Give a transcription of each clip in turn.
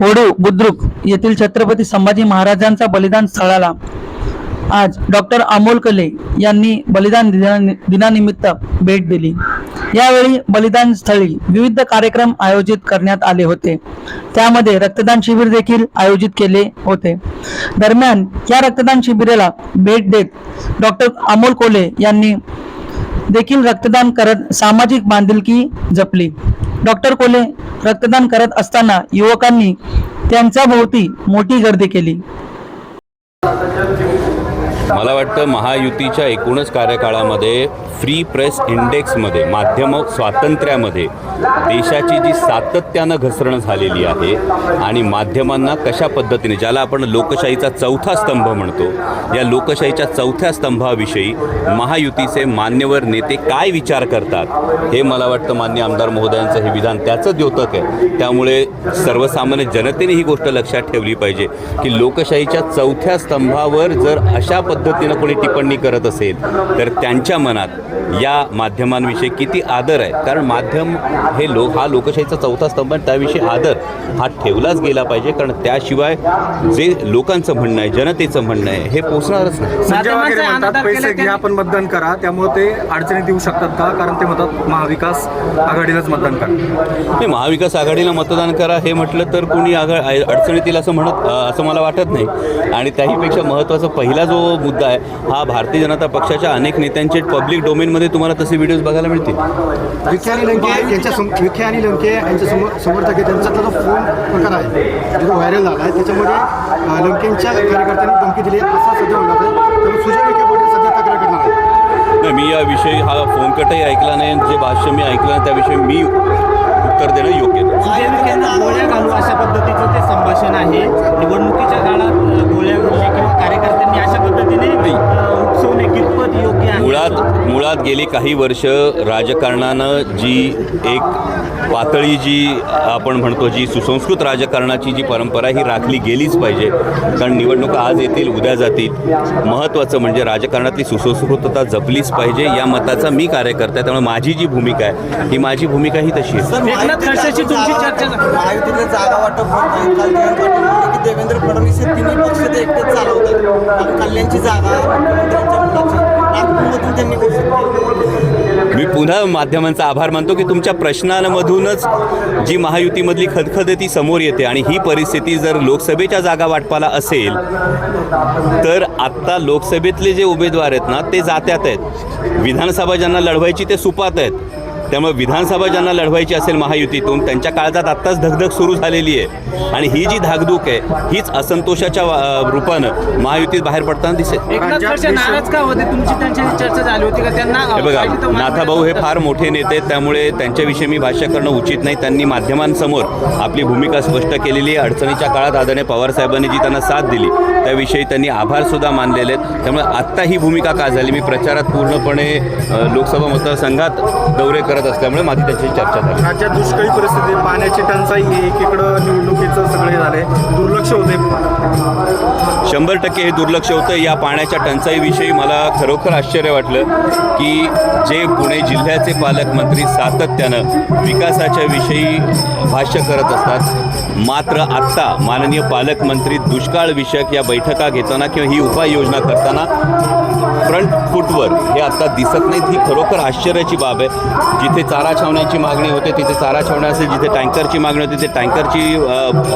होडू बुद्रुक येथील छत्रपती संभाजी महाराजांचा बलिदान स्थळाला. आज डॉक्टर अमोल कले यांनी बलिदान दिना- दिनानिमित्त भेट दिली. यावेळी बलिदान स्थळी विविध कार्यक्रम आयोजित करण्यात आले होते. त्यामध्ये रक्तदान शिबिर देखील आयोजित केले होते. दरम्यान या रक्तदान शिबिराला भेट देत डॉक्टर अमोल कोले यांनी देखील रक्तदान करत सामाजिक बांधिलकी जपली. डॉक्टर कोले रक्तदान करत असताना युवकांनी त्यांच्या भोवती मोठी गर्दी केली. मला वाटतं महायुतीच्या एकूणच कार्यकाळामध्ये फ्री प्रेस इंडेक्समध्ये माध्यम स्वातंत्र्यामध्ये देशाची जी सातत्यानं घसरण झालेली आहे आणि माध्यमांना कशा पद्धतीने ज्याला आपण लोकशाहीचा चौथा स्तंभ म्हणतो या लोकशाहीच्या चौथ्या स्तंभाविषयी महायुतीचे मान्यवर नेते काय विचार करतात हे मला वाटतं मान्य आमदार महोदयांचं हे विधान त्याचं द्योतक आहे. त्यामुळे सर्वसामान्य जनतेने ही गोष्ट लक्षात ठेवली पाहिजे की लोकशाहीच्या चौथ्या स्तंभावर जर अशा पद्धतीनं कोणी टिप्पणी करत असेल तर त्यांच्या मनात या माध्यमांविषयी किती आदर आहे? कारण माध्यम हे लोक हा लोकशाहीचा चौथा स्तंभ आहे त्याविषयी आदर हा ठेवलाच गेला पाहिजे. कारण त्याशिवाय जे लोकांचं म्हणणं आहे जनतेचं म्हणणं आहे हे पोचणारच नाही. पैसे घ्या पण मतदान करा. त्यामुळे ते अडचणीत येऊ शकतात का? कारण ते म्हणतात महाविकास आघाडीलाच मतदान करा. हे महाविकास आघाडीला मतदान करा हे म्हटलं तर कोणी आघा अडचणीत येईल असं म्हणत असं मला वाटत नाही. आणि त्याहीपेक्षा महत्त्वाचा पहिला जो मुद्दा आहे. हा भारतीय जनता पक्षाच्या अनेक नेत्यांचे पब्लिक डोमेनमध्ये तुम्हाला तसे व्हिडिओज बघायला मिळतील. विखे आणि लंके यांच्या सम विखे आणि लंके यांच्या समोर समर्थक आहे त्यांचा जो फोन प्रकार आहे. जो व्हायरल झाला आहे. त्याच्यामध्ये लंकेंच्या कार्यकर्त्यांनी धमकी दिली असा सध्या म्हणत आहे त्यामुळे सुजय विखे पाटील सध्या तक्रार करणार आहे नाही मी याविषयी हा फोन कटही ऐकला नाही. जे भाष्य मी ऐकलं नाही त्याविषयी मी उत्तर देणं योग्य मुळात गेली काही वर्ष राजकारणानं जी एक पातळी जी आपण म्हणतो जी सुसंस्कृत राजकारणाची जी परंपरा ही राखली गेलीच पाहिजे. कारण निवडणुका आज येतील उद्या जातील. महत्त्वाचं म्हणजे राजकारणातली सुसंस्कृतता जपलीच पाहिजे. या मताचा मी कार्यकर्ता आहे त्यामुळे माझी जी भूमिका आहे ही माझी भूमिका ही तशी आहे. देवेंद्र फडणवीस हे तिन्ही पक्ष ते एकटेच चालवतात. कल्याणची जागा नागपूरमधून त्यांनी मी पुन्हा माध्यमांचा आभार मानतो की तुमच्या प्रश्नांमधूनच जी महायुतीमधली खदखद ती समोर येते आणि ही परिस्थिती जर लोकसभेच्या जागा वाटपाला असेल तर आत्ता लोकसभेतले जे उमेदवार आहेत ना ते जात्यात आहेत. विधानसभा ज्यांना लढवायची ते सुपात आहेत. त्यामुळे विधानसभा ज्यांना लढवायची असेल महायुतीतून त्यांच्या काळजात आत्ताच धगधग सुरू झालेली आहे. आणि ही जी धाकधूक आहे हीच असंतोषाच्या रूपानं महायुतीत बाहेर पडताना दिसेल हे बघा नाथाभाऊ हे फार मोठे नेते आहेत त्यामुळे त्यांच्याविषयी मी भाष्य करणं उचित नाही. त्यांनी माध्यमांसमोर आपली भूमिका स्पष्ट केलेली आहे. अडचणीच्या काळात आदरणीय पवार साहेबांनी जी त्यांना साथ दिली त्याविषयी त्यांनी आभार सुद्धा मानलेले आहेत. त्यामुळे आत्ता ही भूमिका का झाली? मी प्रचारात पूर्णपणे लोकसभा मतदारसंघात दौरे करत असल्यामुळे माझी त्याची चर्चा झाली. आजच्या दुष्काळी परिस्थिती पाण्याची टंचाई एकीकडं निवडणुकीचं सगळे झाले. दुर्लक्ष होते. शंभर टक्के हे दुर्लक्ष होतं. या पाण्याच्या टंचाईविषयी मला खरोखर आश्चर्य वाटलं की जे पुणे जिल्ह्याचे पालकमंत्री सातत्यानं विकासाच्या विषयी भाष्य करत असतात मात्र आत्ता माननीय पालकमंत्री दुष्काळ विषयक या बैठका घेताना किंवा ही उपाययोजना करताना फ्रंट फूटवर हे आत्ता दिसत नाहीत. ही खरोखर आश्चर्याची बाब आहे. जिथे चारा छावण्याची मागणी होते तिथे चारा छावण्या असेल जिथे टँकरची मागणी होती तिथे टँकरची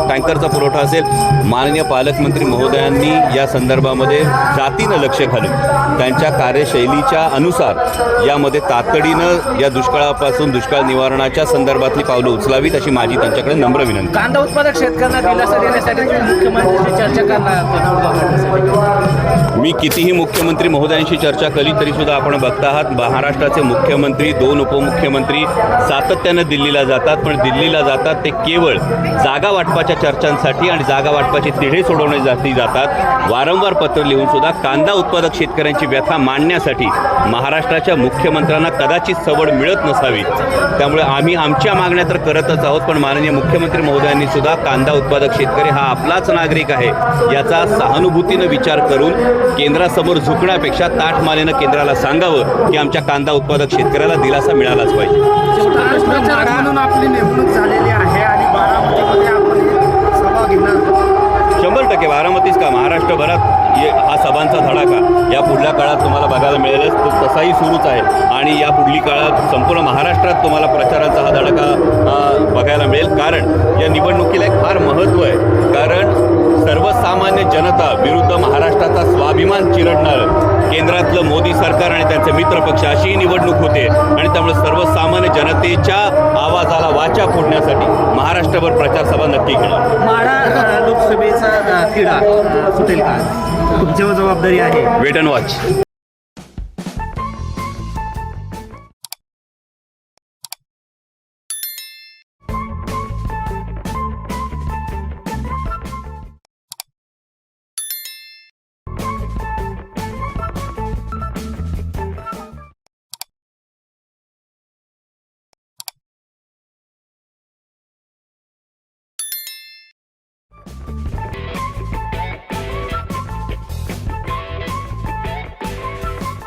टँकरचा पुरवठा असेल माननीय पालकमंत्री महोदयांनी या संदर्भामध्ये जातीनं लक्ष घालून त्यांच्या कार्यशैलीच्या अनुसार यामध्ये तातडीनं या दुष्काळापासून दुष्काळ निवारणाच्या संदर्भातली पावलं उचलावीत अशी माझी त्यांच्याकडे नम्र विनंती. कांदा उत्पादक शेतकऱ्यांना दिलासा देण्यासाठी तुम्ही मुख्यमंत्र्यांशी चर्चा करणार आहात मी कितीही मुख्यमंत्री महोदयांशी चर्चा केली तरी सुद्धा आपण बघता आहात महाराष्ट्राचे मुख्यमंत्री दोन उपमुख्यमंत्री सातत्यानं दिल्लीला जातात पण दिल्लीला जातात ते केवळ जागा वाटपाच्या चर्चांसाठी आणि जागा वाटपाचे तिढे सोडवण्यासाठी जातात. वारंवार पत्र लिहून सुद्धा कांदा उत्पादक शेतकऱ्यांची व्यथा मांडण्यासाठी महाराष्ट्राच्या मुख्यमंत्र्यांना कदाचित सवड मिळत नसावी. त्यामुळे आम्ही आमच्या मागण्या तर करतच आहोत पण माननीय मुख्यमंत्री महोदयांनी सुद्धा कांदा उत्पादक शेतकरी हा आपलाच नागरिक आहे याचा सहानुभूतीनं विचार करून केंद्रासमोर झुकण्यापेक्षा ताठमानेनं केंद्राला सांगावं की आमच्या कांदा उत्पादक शेतकऱ्याला दिलासा मिळालाच पाहिजे. काळात तुम्हाला बघायला मिळेलच. तो तसाही सुरूच आहे. आणि या पुढली काळात संपूर्ण महाराष्ट्रात तुम्हाला प्रचाराचा हा धडका बघायला मिळेल. कारण या निवडणुकीला एक फार महत्त्व आहे. कारण सर्वसामान्य जनता विरुद्ध महाराष्ट्राचा स्वाभिमान चिरडणारं. केंद्रातलं मोदी सरकार आणि त्यांचे मित्रपक्ष अशी ही निवडणूक होते. आणि त्यामुळे सर्वसामान्य जनतेच्या आवाजाला वाचा फोडण्यासाठी महाराष्ट्रभर प्रचारसभा नक्की घेणार. माढा सुटेल का? तुमच्यावर जबाबदारी आहे. Weight and watch